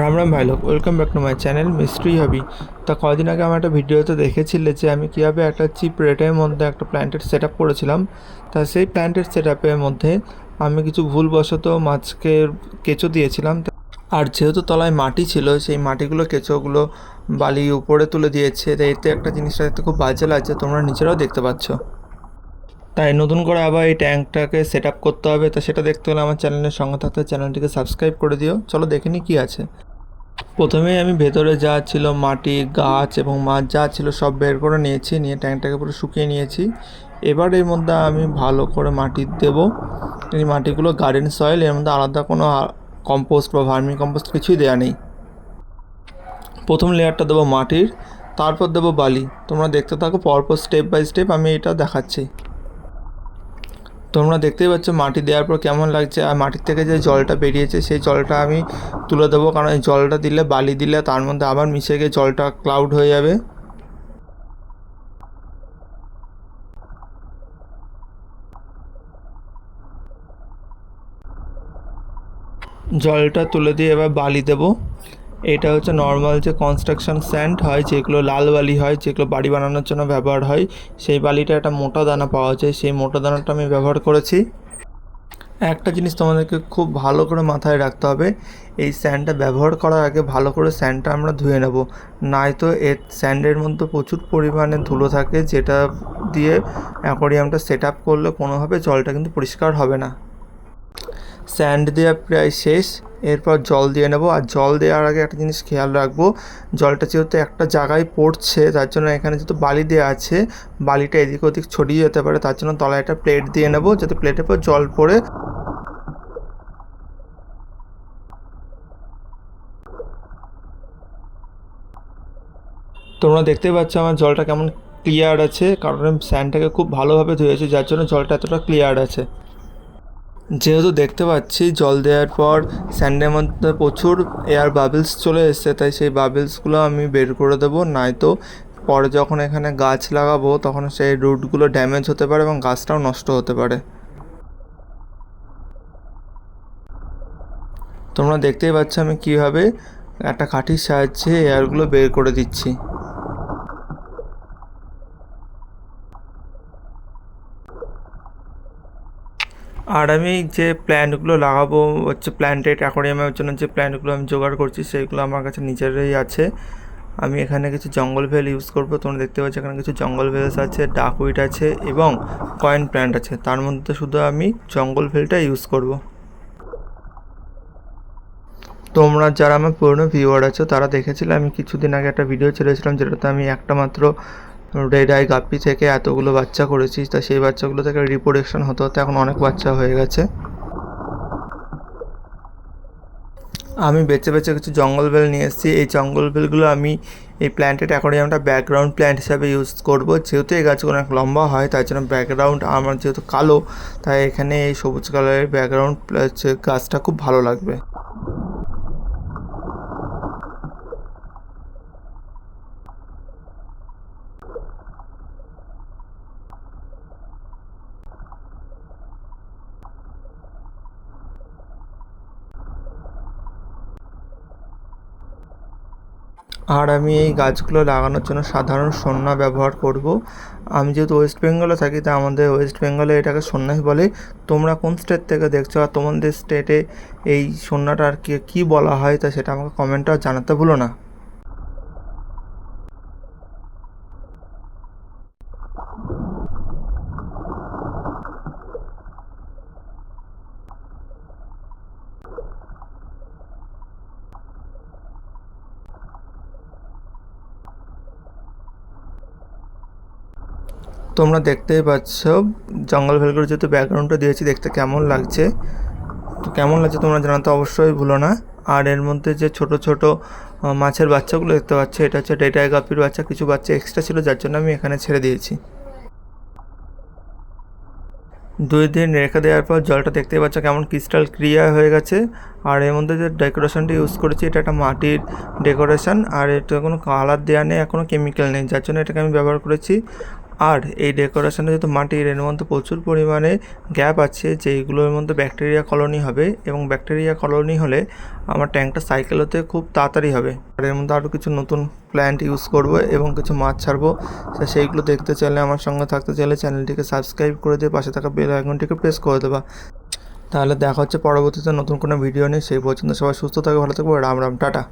রাম রাম ভাই লোক welcome back to my channel mystery হবি তা কদিন আগে আমার একটা ভিডিওতে দেখেছিলে যে আমি কীভাবে একটা চিপ রেটের মধ্যে একটা প্ল্যান্টের সেট আপ করেছিলাম। তা সেই প্ল্যান্টের সেট আপের মধ্যে আমি কিছু ভুলবশত মাছকে কেঁচো দিয়েছিলাম। আর যেহেতু তলায় মাটি ছিল, সেই মাটিগুলো, কেঁচোগুলো বালি উপরে তুলে দিয়েছে। এতে একটা জিনিসটা খুব বাজে লাগছে, তোমরা নিজেরাও দেখতে পাচ্ছ। তাই নতুন করে আবার এই ট্যাঙ্কটাকে সেট আপ করতে হবে। তা সেটা দেখতে হলে আমার চ্যানেলের সঙ্গে থাকতে চ্যানেলটিকে সাবস্ক্রাইব করে দিও। চলো দেখে নিই কী আছে। প্রথমেই আমি ভেতরে যা ছিল মাটি, গাছ এবং মাছ যা ছিল সব বের করে নিয়েছি। নিয়ে ট্যাঙ্কটাকে পুরো শুকিয়ে নিয়েছি। এবার এর মধ্যে আমি ভালো করে মাটি দেব। এই মাটিগুলো গার্ডেন সয়েল এর মধ্যে আলাদা কোনো কম্পোস্ট বা ভার্মি কম্পোস্ট কিছুই দেওয়া নেই। প্রথম লেয়ারটা দেবো মাটির। তারপর দেবো বালি। তোমরা দেখতে থাকো, পরপর স্টেপ বাই স্টেপ আমি এটা দেখাচ্ছি। তোমরা দেখতেই পাচ্ছ মাটি দেওয়ার পর কেমন লাগছে। আর মাটির থেকে যে জলটা বেরিয়েছে, সেই জলটা আমি তুলে দেবো। কারণ এই জলটা দিলে, বালি দিলে, তার মধ্যে আবার মিশে গিয়ে জলটা ক্লাউড হয়ে যাবে। জলটা তুলে দিয়ে এবার বালি দেবো। এটা হচ্ছে নর্মাল যে কনস্ট্রাকশন স্যান্ড হয়, যেগুলো লাল বালি হয়, যেগুলো বাড়ি বানানোর জন্য ব্যবহার হয়, সেই বালিটা একটা মোটা দানা পাওয়া যায়। সেই মোটা দানাটা আমি ব্যবহার করেছি। একটা জিনিস তোমাদেরকে খুব ভালো করে মাথায় রাখতে হবে, এই স্যান্ডটা ব্যবহার করার আগে ভালো করে স্যান্ডটা আমরা ধুয়ে নেব। নয়তো এর স্যান্ডের মধ্যে প্রচুর পরিমাণে ধুলো থাকে, যেটা দিয়ে অ্যাকোরিয়ামটা সেট আপ করলে কোনোভাবে জলটা কিন্তু পরিষ্কার হবে না। স্যান্ড দেওয়া প্রায় শেষ। এরপর জল দিয়ে নেব। আর জল দেওয়ার আগে একটা জিনিস খেয়াল রাখব, জলটা যেহেতু একটা জায়গায় পড়ছে, তার জন্য এখানে যেহেতু বালি দেওয়া আছে, বালিটা এদিক ওদিক ছড়িয়ে যেতে পারে, তার জন্য তলায় একটা প্লেট দিয়ে নেব, যাতে প্লেটের পর জল পড়ে। তোমরা দেখতে পাচ্ছ আমার জলটা কেমন ক্লিয়ার আছে, কারণ আমি স্যান্ডটাকে খুব ভালোভাবে ধুয়েছি, যার জন্য জলটা এতটা ক্লিয়ার আছে। যেহেতু দেখতে পাচ্ছি, জল দেওয়ার পর স্যান্ডের মধ্যে প্রচুর এয়ার বাবলস চলে এসছে, তাই সেই বাবলসগুলো আমি বের করে দেবো। নয়তো পরে যখন এখানে গাছ লাগাবো, তখন সেই রুটগুলো ড্যামেজ হতে পারে এবং গাছটাও নষ্ট হতে পারে। তোমরা দেখতেই পাচ্ছ আমি কীভাবে একটা কাঠির সাহায্যে এয়ারগুলো বের করে দিচ্ছি। আর আমি যে প্ল্যান্টগুলো লাগাবো, হচ্ছে প্ল্যান্টেড অ্যাকোরিয়ামের জন্য যে প্ল্যান্টগুলো আমি জোগাড় করছি সেইগুলো আমার কাছে নিজেরই আছে। আমি এখানে কিছু জঙ্গল ভেল ইউজ করব, তোমরা দেখতে পাচ্ছ এখানে কিছু জঙ্গল ভেলস আছে ডাকউইট আছে এবং কয়েন প্ল্যান্ট আছে। তার মধ্যে শুধু আমি জঙ্গল ভেলটা ইউজ করব। তোমরা যারা আমার পুরনো ভিউয়ার আছো, তারা দেখেছিলে আমি কিছুদিন আগে একটা ভিডিও ছেড়েছিলাম, যেটাতে আমি একটা মাত্র রেড আই গাপ্পি থেকে এতগুলো বাচ্চা করেছি তা সেই বাচ্চাগুলো থেকে রিপ্রোডাকশন হতে হতে এখন অনেক বাচ্চা হয়ে গেছে। আমি বেছে বেছে কিছু জঙ্গল বেল নিয়ে এসেছি, এই জঙ্গল বেলগুলো আমি এই প্ল্যান্টেড অ্যাকোরিয়ামটা ব্যাকগ্রাউন্ড প্ল্যান্ট হিসাবে ইউজ করব। যেহেতু এই গাছগুলো অনেক লম্বা হয় তার জন্য ব্যাকগ্রাউন্ড আমার যেহেতু কালো, তাই এখানে এই সবুজ কালারের ব্যাকগ্রাউন্ড গাছটা খুব ভালো লাগবে। আর আমি এই গাছগুলো লাগানোর জন্য সাধারণ সন্না ব্যবহার করব। আমি যেহেতু ওয়েস্ট বেঙ্গলে থাকি তা আমাদের ওয়েস্ট বেঙ্গলে এটাকে সন্ন্যাস বলে। তোমরা কোন স্টেট থেকে দেখছ আর তোমাদের স্টেটে এই সন্নাটা আর কি, কী বলা হয় তা সেটা আমাকে কমেন্টটা জানাতে ভুলো না। তোমরা দেখতেই পাচ্ছ, জঙ্গল ভেলগুলো যেহেতু ব্যাকগ্রাউন্ডটা দিয়েছি দেখতে কেমন লাগছে। তো কেমন লাগছে তোমরা জানাতে অবশ্যই ভুলো না। আর এর মধ্যে যে ছোট ছোট মাছের বাচ্চাগুলো দেখতে পাচ্ছ, এটা হচ্ছে ডেটাই গাপির বাচ্চা, কিছু বাচ্চা এক্সট্রা ছিল, যার জন্য আমি এখানে ছেড়ে দিয়েছি। দুই দিন রেখে দেওয়ার পর জলটা দেখতেই পাচ্ছ কেমন ক্রিস্টাল ক্রিয়া হয়ে গেছে। আর এর মধ্যে যে ডেকোরেশনটা ইউজ করেছি, এটা একটা মাটির ডেকোরেশন আর এটা কোনো কালার দেওয়া নেই কোনো কেমিক্যাল নেই, যার জন্য এটাকে আমি ব্যবহার করেছি। আর এই ডেকোরেশনে যেহেতু মাটির এর মধ্যে প্রচুর পরিমাণে গ্যাপ আছে যেইগুলোর মধ্যে ব্যাকটেরিয়া কলোনি হবে এবং ব্যাকটেরিয়া কলোনি হলে আমার ট্যাঙ্কটা সাইকেল হতে খুব তাড়াতাড়ি হবে। আর এর মধ্যে আরও কিছু নতুন প্ল্যান্ট ইউজ করব এবং কিছু মাছ ছাড়বো। সেইগুলো দেখতে চাইলে আমার সঙ্গে থাকতে চাইলে চ্যানেলটিকে সাবস্ক্রাইব করে দিয়ে পাশে থাকা বেল আইকনটিকে প্রেস করে দেবা। তাহলে দেখা হচ্ছে পরবর্তীতে নতুন কোনো ভিডিও নিয়ে। সেই পর্যন্ত সবাই সুস্থ থাকবে ভালো থাকবে রাম রাম, টাটা।